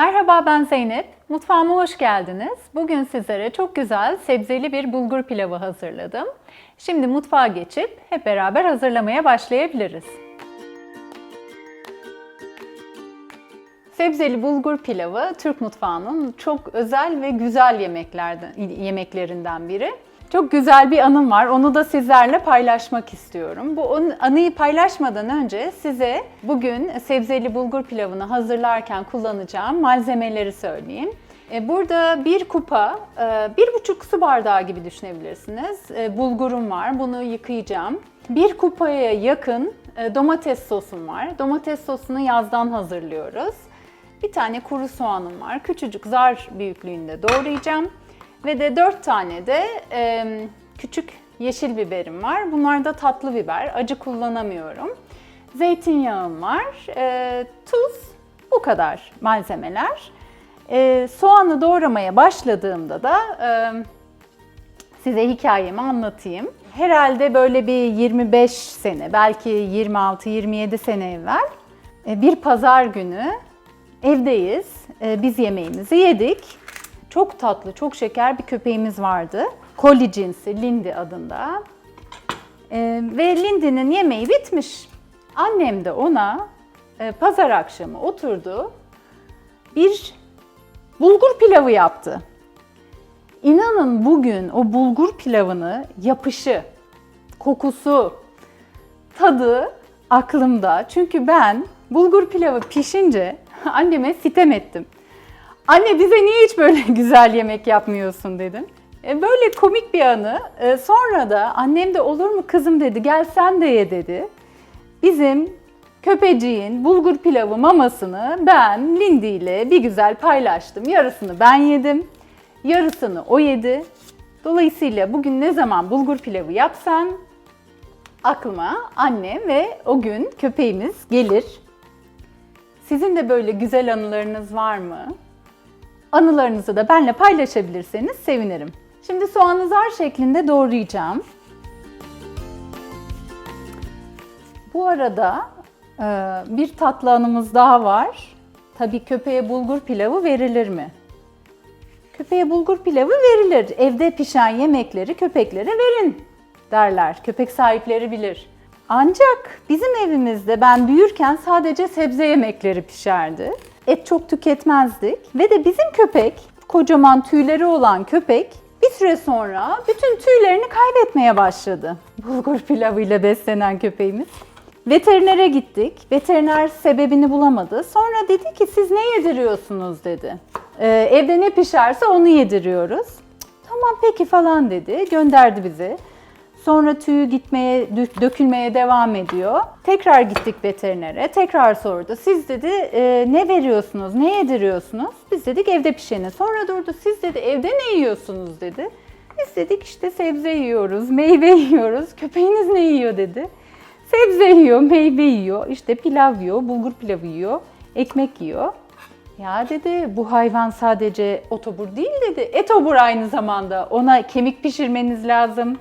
Merhaba ben Zeynep. Mutfağıma hoş geldiniz. Bugün sizlere çok güzel sebzeli bir bulgur pilavı hazırladım. Şimdi mutfağa geçip hep beraber hazırlamaya başlayabiliriz. Sebzeli bulgur pilavı Türk mutfağının çok özel ve güzel yemeklerden yemeklerinden biri. Çok güzel bir anım var. Onu da sizlerle paylaşmak istiyorum. Bu an- anıyı paylaşmadan önce size bugün sebzeli bulgur pilavını hazırlarken kullanacağım malzemeleri söyleyeyim. E, Burada bir kupa, e, bir buçuk su bardağı gibi düşünebilirsiniz. E, Bulgurum var, bunu yıkayacağım. Bir kupaya yakın domates sosum var. Domates sosunu yazdan hazırlıyoruz. Bir tane kuru soğanım var. Küçücük zar büyüklüğünde doğrayacağım. Ve de 4 tane de e, küçük yeşil biberim var. Bunlar da tatlı biber. Acı kullanamıyorum. Zeytinyağım var. E, tuz. Bu kadar malzemeler. E, soğanı doğramaya başladığımda da e, size hikayemi anlatayım. Herhalde böyle bir 25 sene, belki 26-27 sene evvel e, bir pazar günü evdeyiz. E, Biz yemeğimizi yedik. Çok tatlı, çok şeker bir köpeğimiz vardı. Collie cinsi, Lindy adında. E, Ve Lindy'nin yemeği bitmiş. Annem de ona e, pazar akşamı oturdu. Bir bulgur pilavı yaptı. İnanın bugün o bulgur pilavını yapışı, kokusu, tadı aklımda. Çünkü ben bulgur pilavı pişince anneme sitem ettim. Anne bize niye hiç böyle güzel yemek yapmıyorsun dedim. E, böyle komik bir anı. E, sonra da annem de olur mu kızım dedi gel sen de ye dedi. Bizim köpeciğin bulgur pilavı mamasını ben Lindy ile bir güzel paylaştım. Yarısını ben yedim, yarısını o yedi. Dolayısıyla bugün ne zaman bulgur pilavı yapsam aklıma annem ve o gün köpeğimiz gelir. Sizin de böyle güzel anılarınız var mı? Anılarınızı da benimle paylaşabilirseniz sevinirim. Şimdi soğanı zar şeklinde doğrayacağım. Bu arada e, bir tatlı anımız daha var. Tabii köpeğe bulgur pilavı verilir mi? Köpeğe bulgur pilavı verilir. Evde pişen yemekleri köpeklere verin derler. Köpek sahipleri bilir. Ancak bizim evimizde ben büyürken sadece sebze yemekleri pişerdi. Et çok tüketmezdik ve de bizim köpek, kocaman tüyleri olan köpek bir süre sonra bütün tüylerini kaybetmeye başladı. Bulgur pilavıyla beslenen köpeğimiz. Veterinere gittik. Veteriner sebebini bulamadı. Sonra dedi ki siz ne yediriyorsunuz dedi. "Ee, evde ne pişerse onu yediriyoruz. Tamam peki falan dedi. Gönderdi bizi. Sonra tüyü gitmeye, dö- dökülmeye devam ediyor. Tekrar gittik veterinere. Tekrar sordu. Siz dedi "e, ne veriyorsunuz, ne yediriyorsunuz? Biz dedik evde pişeni. Sonra durdu. Siz dedi evde ne yiyorsunuz dedi. Biz dedik işte sebze yiyoruz, meyve yiyoruz. Köpeğiniz ne yiyor dedi. Sebze yiyor, meyve yiyor, işte pilav yiyor, bulgur pilavı yiyor, ekmek yiyor. Ya dedi bu hayvan sadece otobur değil dedi. Etobur aynı zamanda. Ona kemik pişirmeniz lazım.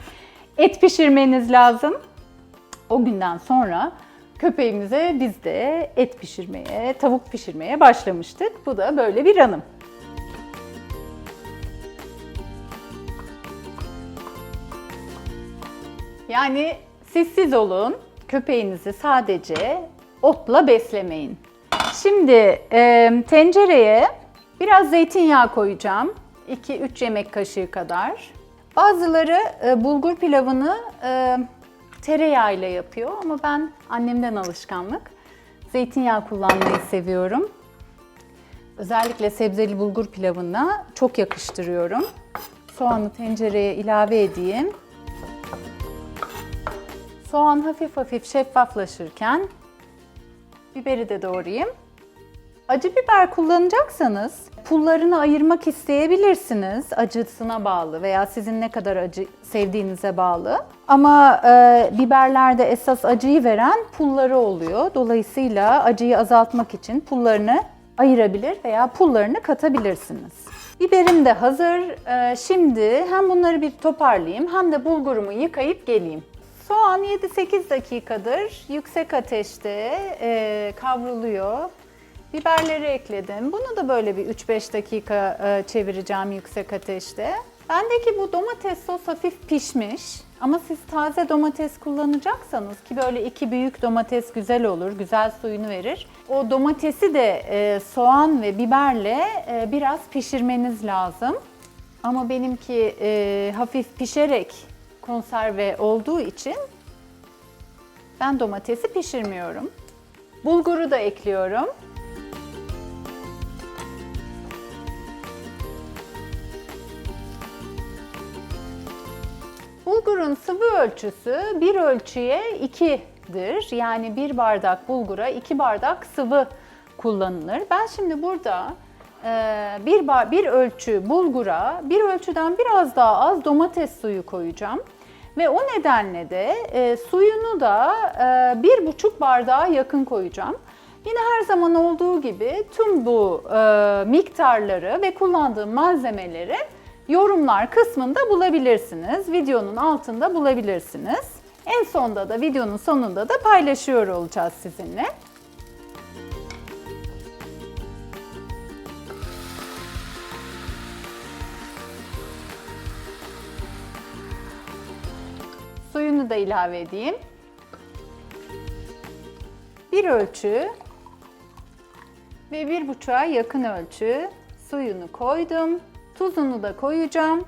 Et pişirmeniz lazım. O günden sonra köpeğimize biz de et pişirmeye, tavuk pişirmeye başlamıştık. Bu da böyle bir anım. Yani sessiz olun. Köpeğinizi sadece otla beslemeyin. Şimdi e, tencereye biraz zeytinyağı koyacağım. 2-3 yemek kaşığı kadar. Bazıları e, bulgur pilavını e, tereyağıyla yapıyor ama ben annemden alışkanlık zeytinyağı kullanmayı seviyorum. Özellikle sebzeli bulgur pilavına çok yakıştırıyorum. Soğanı tencereye ilave edeyim. Soğan hafif hafif şeffaflaşırken biberi de doğrayayım. Acı biber kullanacaksanız pullarını ayırmak isteyebilirsiniz. Acısına bağlı veya sizin ne kadar acı sevdiğinize bağlı. Ama e, biberlerde esas acıyı veren pulları oluyor. Dolayısıyla acıyı azaltmak için pullarını ayırabilir veya pullarını katabilirsiniz. Biberim de hazır. E, şimdi hem bunları bir toparlayayım hem de bulgurumu yıkayıp geleyim. Soğan 7-8 dakikadır yüksek ateşte e, kavruluyor. Biberleri ekledim. Bunu da böyle bir 3-5 dakika e, çevireceğim yüksek ateşte. Bendeki bu domates sos hafif pişmiş. Ama siz taze domates kullanacaksanız ki böyle iki büyük domates güzel olur, güzel suyunu verir. O domatesi de e, soğan ve biberle e, biraz pişirmeniz lazım. Ama benimki hafif pişerek konserve olduğu için ben domatesi pişirmiyorum. Bulguru da ekliyorum. Bulgurun sıvı ölçüsü bir ölçüye 2'dir. Yani bir bardak bulgura iki bardak sıvı kullanılır. Ben şimdi burada e, bir, bir ölçü bulgura bir ölçüden biraz daha az domates suyu koyacağım. Ve o nedenle de e, suyunu da e, bir buçuk bardağa yakın koyacağım. Yine her zaman olduğu gibi tüm bu e, miktarları ve kullandığım malzemeleri yorumlar kısmında bulabilirsiniz. Videonun altında bulabilirsiniz. En sonda da videonun sonunda da paylaşıyor olacağız sizinle. Suyunu da ilave edeyim. Bir ölçü ve bir buçuğa yakın ölçü suyunu koydum. Tuzunu da koyacağım.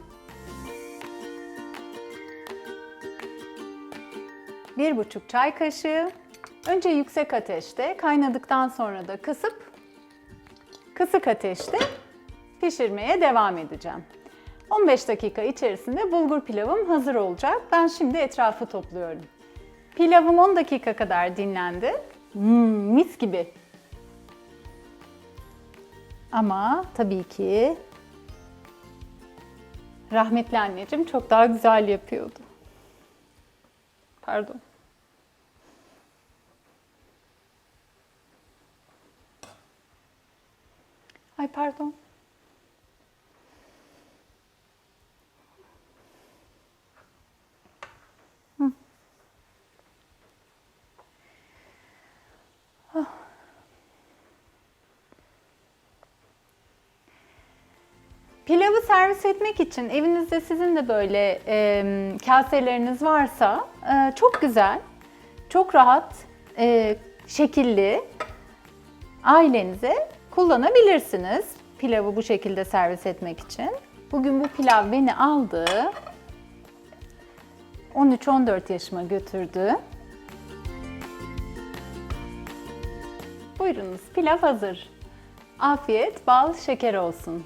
Bir buçuk çay kaşığı. Önce yüksek ateşte, kaynadıktan sonra da kısıp kısık ateşte pişirmeye devam edeceğim. 15 dakika içerisinde bulgur pilavım hazır olacak. Ben şimdi etrafı topluyorum. Pilavım 10 dakika kadar dinlendi. Hmm, mis gibi. Ama tabii ki rahmetli anneciğim çok daha güzel yapıyordu. Pardon. Ay pardon. Pilavı servis etmek için evinizde sizin de böyle e, kaseleriniz varsa e, çok güzel, çok rahat, e, şekilli ailenize kullanabilirsiniz. Pilavı bu şekilde servis etmek için. Bugün bu pilav beni aldı. 13-14 yaşıma götürdü. Buyurunuz pilav hazır. Afiyet, bal, şeker olsun.